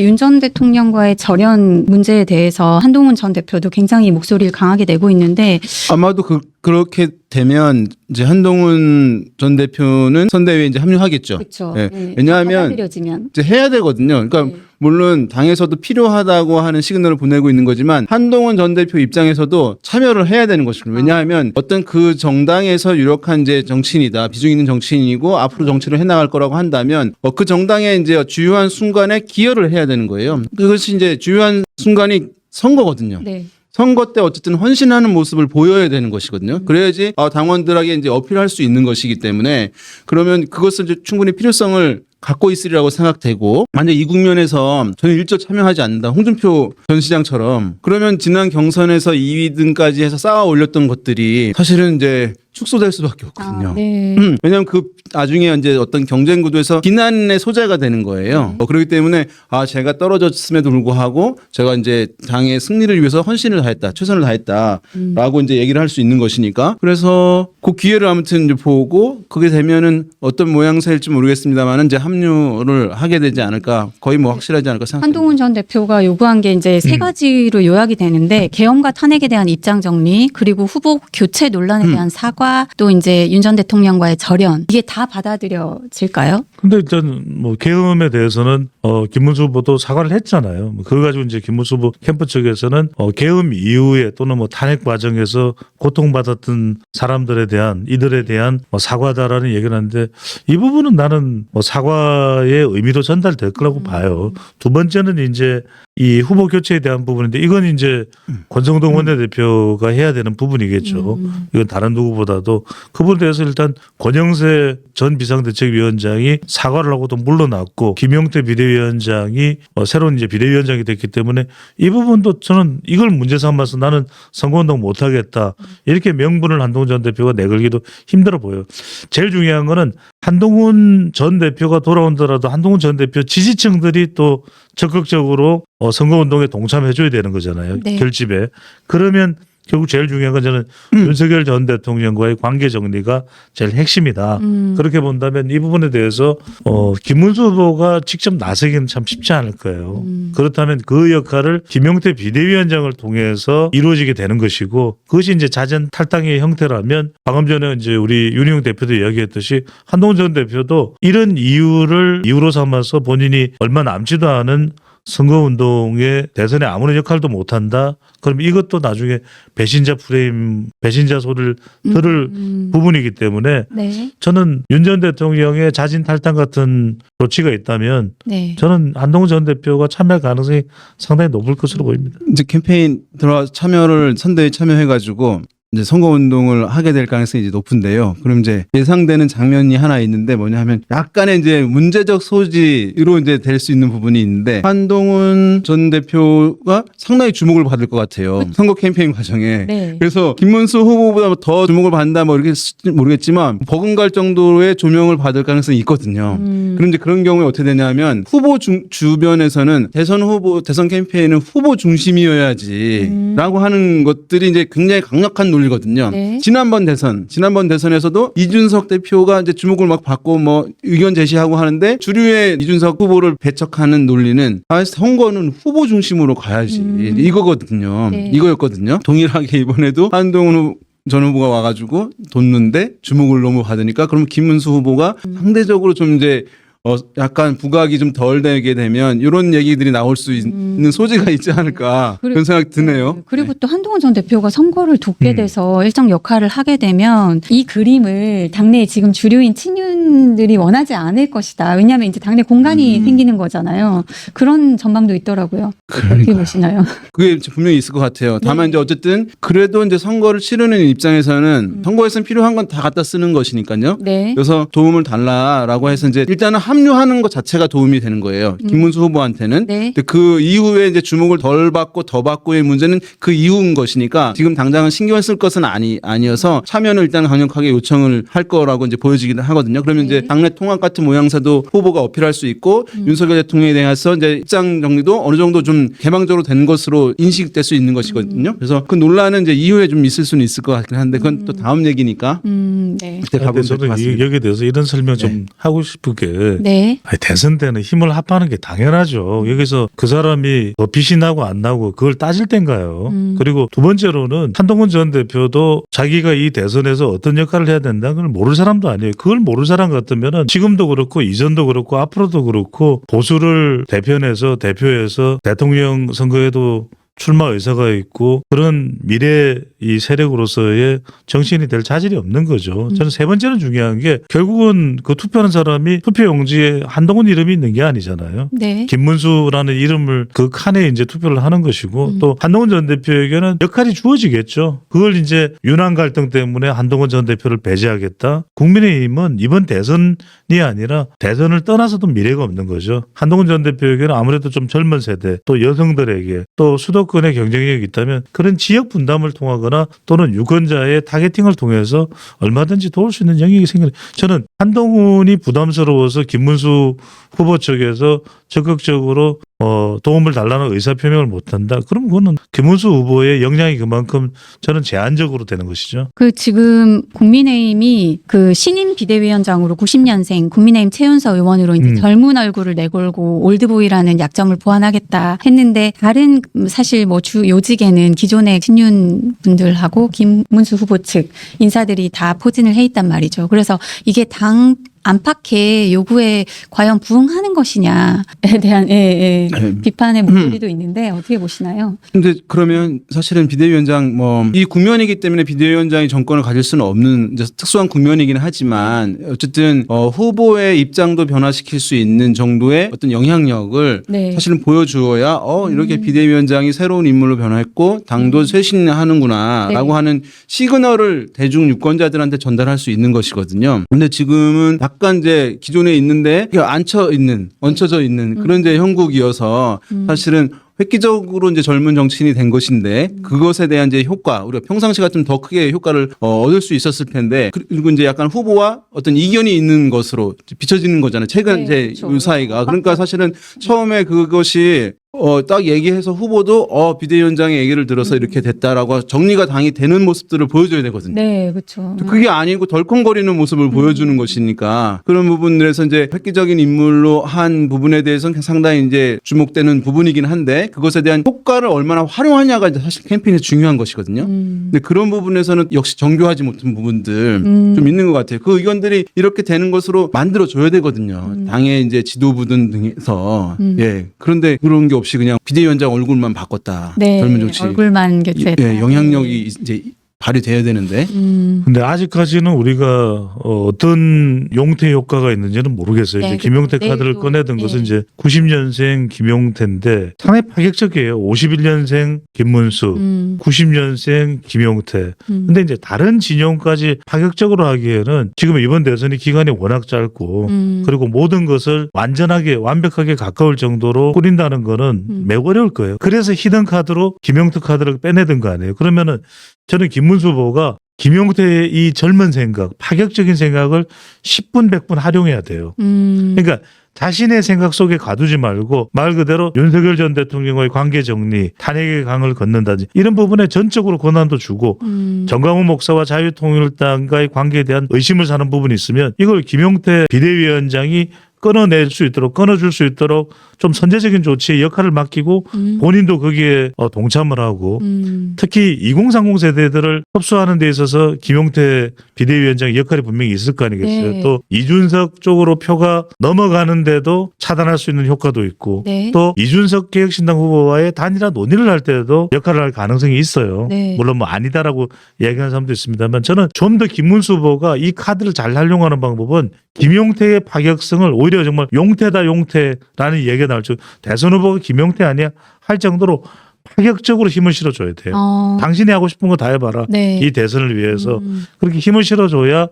윤 전 대통령과의 절연 문제에 대해서 한동훈 전 대표도 굉장히 목소리를 강하게 내고 있는데 아마도 그, 그렇게 되면 이제 한동훈 전 대표는 선대위에 이제 합류하겠죠. 그렇죠. 예. 왜냐하면 받아들여지면 이제 해야 되거든요. 그러니까 네. 물론 당에서도 필요하다고 하는 시그널을 보내고 있는 거지만 한동훈 전 대표 입장에서도 참여를 해야 되는 것입니다. 왜냐하면 어떤 그 정당에서 유력한 이제 정치인이다, 비중 있는 정치인이고 앞으로 정치를 해나갈 거라고 한다면 어, 그 정당의 이제 주요한 순간에 기여를 해야 되는 거예요. 그것이 이제 주요한 순간이 선거거든요. 네. 선거 때 어쨌든 헌신하는 모습을 보여야 되는 것이거든요. 그래야지 어, 당원들에게 이제 어필할 수 있는 것이기 때문에 그러면 그것을 이제 충분히 필요성을 갖고 있으리라고 생각되고 만약 이 국면에서 저는 일조 참여하지 않는다. 홍준표 전 시장처럼 그러면 지난 경선에서 2위 등까지 해서 쌓아 올렸던 것들이 사실은 이제 축소될 수밖에 없거든요. 아, 네. 음, 왜냐하면 그 나중에 이제 어떤 경쟁 구도에서 비난의 소재가 되는 거예요. 어, 그렇기 때문에 아 제가 떨어졌음에도 불구하고 제가 이제 당의 승리를 위해서 헌신을 다했다, 최선을 다했다라고 이제 얘기를 할 수 있는 것이니까 그래서 그 기회를 아무튼 이제 보고 그게 되면은 어떤 모양새일지 모르겠습니다만은 이제 합류를 하게 되지 않을까 거의 뭐 확실하지 않을까 생각합니다. 한동훈 전 대표가 요구한 게 이제 음. 세 가지로 요약이 되는데 계엄과 탄핵에 대한 입장 정리, 그리고 후보 교체 논란에 음. 대한 사과, 또 이제 윤 전 대통령과의 절연 이게 다 받아들여질까요? 근데 일단 뭐 계엄에 대해서는 어 김문수 후보도 사과를 했잖아요. 뭐 그거 가지고 이제 김문수 후보 캠프 측에서는 어 계엄 이후에 또는 뭐 탄핵 과정에서 고통받았던 사람들에 대한 이들에 대한 뭐 사과다라는 얘기를 하는데 이 부분은 나는 뭐 사과 의 의미도 전달될 거라고 음. 봐요. 두 번째는 이제 이 후보 교체에 대한 부분인데 이건 이제 권성동 원내대표가 해야 되는 부분이겠죠. 음. 이건 다른 누구보다도 그분에 대해서 일단 권영세 전 비상대책위원장이 사과를 하고 또 물러났고 김용태 비대위원장이 어, 새로운 이제 비대위원장이 됐기 때문에 이 부분도 저는 이걸 문제 삼아서 나는 선거운동 못하겠다 이렇게 명분을 한동훈 전 대표가 내걸기도 힘들어 보여요. 제일 중요한 거는 한동훈 전 대표가 돌아온더라도 한동훈 전 대표 지지층들이 또 적극적으로 어, 선거운동에 동참해줘야 되는 거잖아요. 네. 결집에. 그러면 결국 제일 중요한 건 저는 윤석열 전 대통령과의 관계 정리가 제일 핵심이다. 음. 그렇게 본다면 이 부분에 대해서 어 김문수 후보가 직접 나서기는 참 쉽지 않을 거예요. 음. 그렇다면 그 역할을 김용태 비대위원장을 통해서 이루어지게 되는 것이고 그것이 이제 자전 탈당의 형태라면 방금 전에 이제 우리 윤희용 대표도 이야기했듯이 한동훈 전 대표도 이런 이유를 이유로 삼아서 본인이 얼마 남지도 않은 선거운동에 대선에 아무런 역할도 못한다. 그럼 이것도 나중에 배신자 프레임, 배신자 소리를 들을 음. 부분이기 때문에 네. 저는 윤 전 대통령의 자진 탈당 같은 조치가 있다면 네. 저는 한동훈 전 대표가 참여할 가능성이 상당히 높을 것으로 보입니다. 이제 캠페인 들어와 참여를 선대에 참여해가지고 이제 선거 운동을 하게 될 가능성이 이제 높은데요. 그럼 이제 예상되는 장면이 하나 있는데 뭐냐하면 약간의 이제 문제적 소지로 이제 될 수 있는 부분이 있는데 한동훈 전 대표가 상당히 주목을 받을 것 같아요. 선거 캠페인 과정에. 네. 그래서 김문수 후보보다 더 주목을 받는다 뭐 이렇게 모르겠지만 버금갈 정도의 조명을 받을 가능성이 있거든요. 음. 그럼 이제 그런 경우에 어떻게 되냐면 후보 중, 주변에서는 대선 후보 대선 캠페인은 후보 중심이어야지라고 하는 것들이 이제 굉장히 강력한 논리 거든요. 네. 지난번 대선 지난번 대선에서도 이준석 대표가 이제 주목을 막 받고 뭐 의견 제시하고 하는데 주류의 이준석 후보를 배척하는 논리는 아 선거는 후보 중심으로 가야지 음. 이거거든요. 네. 이거였거든요. 동일하게 이번에도 한동훈 후- 전 후보가 와가지고 뒀는데 주목을 너무 받으니까 그럼 김문수 후보가 음. 상대적으로 좀 이제 어 약간 부각이 좀 덜 되게 되면 이런 얘기들이 나올 수 있는 소지가 있지 않을까 음. 그리고- 그런 생각이 드네요. 네. 그리고 또 한동훈 전 대표가 선거를 돕게 음. 돼서 일정 역할을 하게 되면 이 그림을 당내에 지금 주류인 친윤들이 원하지 않을 것이다. 왜냐하면 이제 당내 공간이 음. 생기는 거잖아요. 그런 전망도 있더라고요. 어떻게. 보시나요? 그게 분명히 있을 것 같아요. 다만 네. 이제 어쨌든 그래도 이제 선거를 치르는 입장에서는 선거에서는 필요한 건 다 갖다 쓰는 것이니까요. 네. 그래서 도움을 달라라고 해서 이제 일단은 합류하는 것 자체가 도움이 되는 거예요. 김문수 후보한테는. 네. 근데 그 이후에 이제 주목을 덜 받고 더 받고의 문제는 그 이후인 것이니까 지금 당장은 신경 쓸 것은 아니 아니어서 참여는 일단 강력하게 요청을 할 거라고 이제 보여지긴 하거든요. 그러면 네. 이제 당내 통합 같은 모양새도 후보가 어필할 수 있고 윤석열 대통령에 대해서 이제 입장 정리도 어느 정도 좀 개방적으로 된 것으로 인식될 수 있는 것이거든요. 그래서 그 논란은 이제 이후에 좀 있을 수는 있을 것 같긴 한데 그건 또 다음 얘기니까 음, 네. 그때 가보면 될것 저는 이- 같습니다. 여기에 대해서 이런 설명 좀 하고 싶은 게 네. 아니, 대선 때는 힘을 합하는 게 당연하죠. 여기서 그 사람이 뭐 빛이 나고 안 나고 그걸 따질 땐가요. 음. 그리고 두 번째로는 한동훈 전 대표도 자기가 이 대선에서 어떤 역할을 해야 된다는 걸 모를 사람도 아니에요. 그걸 모를 사람 같으면은 지금도 그렇고 이전도 그렇고 앞으로도 그렇고 보수를 대표해서 대표해서 대통령 선거에도 출마 의사가 있고 그런 미래 이 세력으로서의 정치인이 될 자질이 없는 거죠. 저는 세 번째는 중요한 게 결국은 그 투표하는 사람이 투표 용지에 한동훈 이름이 있는 게 아니잖아요. 네. 김문수라는 이름을 그 칸에 이제 투표를 하는 것이고 음. 또 한동훈 전 대표에게는 역할이 주어지겠죠. 그걸 이제 윤한 갈등 때문에 한동훈 전 대표를 배제하겠다. 국민의힘은 이번 대선이 아니라 대선을 떠나서도 미래가 없는 거죠. 한동훈 전 대표에게는 아무래도 좀 젊은 세대 또 여성들에게 또 수도권 의 경쟁력이 있다면 그런 지역 분담을 통하거나 또는 유권자의 타겟팅을 통해서 얼마든지 도울 수 있는 영역이 생기는 저는 한동훈이 부담스러워서 김문수 후보 측에서 적극적으로 어, 도움을 달라는 의사 표명을 못한다. 그럼 그거는 김문수 후보의 역량이 그만큼 저는 제한적으로 되는 것이죠. 그 지금 국민의힘이 그 신임 비대위원장으로 90년생 국민의힘 최윤서 의원으로 이제 음. 젊은 얼굴을 내걸고 올드보이라는 약점을 보완하겠다 했는데 다른 음, 사실 뭐 주 요직에는 기존의 신윤 분들하고 김문수 후보 측 인사들이 다 포진을 해 있단 말이죠. 그래서 이게 당 안팎의 요구에 과연 부응하는 것이냐에 대한 예, 예, 네. 비판의 목소리도 있는데 어떻게 보시나요? 근데 그러면 사실은 비대위원장 뭐 이 국면이기 때문에 비대위원장이 정권을 가질 수는 없는 특수한 국면이긴 하지만 어쨌든 어, 후보의 입장도 변화시킬 수 있는 정도의 어떤 영향력을 네. 사실은 보여주어야 어 이렇게 비대위원장이 새로운 인물로 변화했고 당도 쇄신하는구나라고 네. 하는 시그널을 대중 유권자들한테 전달할 수 있는 것이거든요. 근데 지금은 약간 이제 기존에 있는데 앉혀 있는 얹혀져 있는 그런 이제 형국이어서 사실은 획기적으로 이제 젊은 정치인이 된 것인데 그것에 대한 이제 효과 우리가 평상시 같으면 더 크게 효과를 어, 얻을 수 있었을 텐데 그리고 이제 약간 후보와 어떤 이견이 있는 것으로 비춰지는 거잖아요. 최근 네, 이제 그렇죠. 이 사이가. 그러니까 사실은 처음에 그것이 어, 딱 얘기해서 후보도 어, 비대위원장의 얘기를 들어서 이렇게 됐다라고 정리가 당이 되는 모습들을 보여줘야 되거든요. 네, 그렇죠. 그게 아니고 덜컹거리는 모습을 보여주는 것이니까 그런 부분들에서 이제 획기적인 인물로 한 부분에 대해서는 상당히 이제 주목되는 부분이긴 한데 그것에 대한 효과를 얼마나 활용하냐가 이제 사실 캠페인에 중요한 것이거든요. 음. 근데 그런 부분에서는 역시 정교하지 못한 부분들 음. 좀 있는 것 같아요. 그 의견들이 이렇게 되는 것으로 만들어 줘야 되거든요. 당의 이제 지도부든 등에서 음. 예 그런데 그런 게 없이 그냥 비대위원장 얼굴만 바꿨다. 네, 젊은 정치 얼굴만 교체했다. 예, 영향력이 이제 발휘돼야 되는데 음. 근데 아직까지는 우리가 어, 어떤 용태 효과가 있는지는 모르겠어요. 네, 이제 김용태 그렇죠. 카드를 내일도, 꺼내든 네. 것은 이제 90년생 김용태인데 상당히 파격적이에요. 51년생 김문수, 음. 90년생 김용태. 음. 근데 이제 다른 진영까지 파격적으로 하기에는 지금 이번 대선이 기간이 워낙 짧고 음. 그리고 모든 것을 완전하게 완벽하게 가까울 정도로 꾸린다는 거는 음. 매우 어려울 거예요. 그래서 히든 카드로 김용태 카드를 빼내든 거 아니에요. 그러면은 저는 김문수 후보가 김용태의 이 젊은 생각, 파격적인 생각을 10분, 100분 활용해야 돼요. 음. 그러니까 자신의 생각 속에 가두지 말고 말 그대로 윤석열 전 대통령의 관계 정리, 탄핵의 강을 걷는다든지 이런 부분에 전적으로 권한도 주고 음. 정강훈 목사와 자유통일당과의 관계에 대한 의심을 사는 부분이 있으면 이걸 김용태 비대위원장이 끊어낼 수 있도록 끊어줄 수 있도록 좀 선제적인 조치의 역할을 맡기고 음. 본인도 거기에 어, 동참을 하고 음. 특히 2030 세대들을 흡수하는 데 있어서 김용태 비대위원장의 역할이 분명히 있을 거 아니겠어요. 네. 또 이준석 쪽으로 표가 넘어가는데도 차단할 수 있는 효과도 있고 네. 또 이준석 개혁신당 후보와의 단일화 논의를 할 때도 역할을 할 가능성이 있어요. 네. 물론 뭐 아니다라고 얘기하는 사람도 있습니다만 저는 좀 더 김문수 후보가 이 카드를 잘 활용하는 방법은 김용태의 파격성을 오히려 정말 용태다 용태라는 얘기가 나올 줄 대선 후보가 김용태 아니야 할 정도로 파격적으로 힘을 실어줘야 돼요. 어. 당신이 하고 싶은 거 다 해봐라. 네. 이 대선을 위해서 음. 그렇게 힘을 실어줘야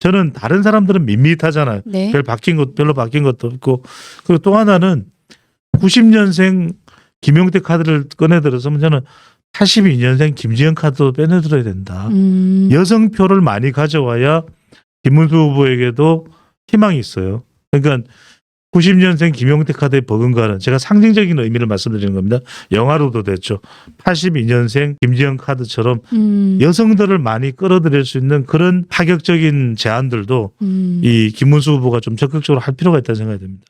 저는 다른 사람들은 밋밋하잖아요. 네. 별 바뀐 것 별로 바뀐 것도 없고 그리고 또 하나는 90년생 김용태 카드를 꺼내들어서면 저는 82년생 김지영 카드도 빼내들어야 된다. 음. 여성 표를 많이 가져와야 김문수 후보에게도 희망이 있어요. 그러니까 90년생 김용태 카드의 버금가는 제가 상징적인 의미를 말씀드리는 겁니다. 영화로도 됐죠. 82년생 김지영 카드처럼 음. 여성들을 많이 끌어들일 수 있는 그런 파격적인 제안들도 음. 이 김문수 후보가 좀 적극적으로 할 필요가 있다는 생각이 듭니다.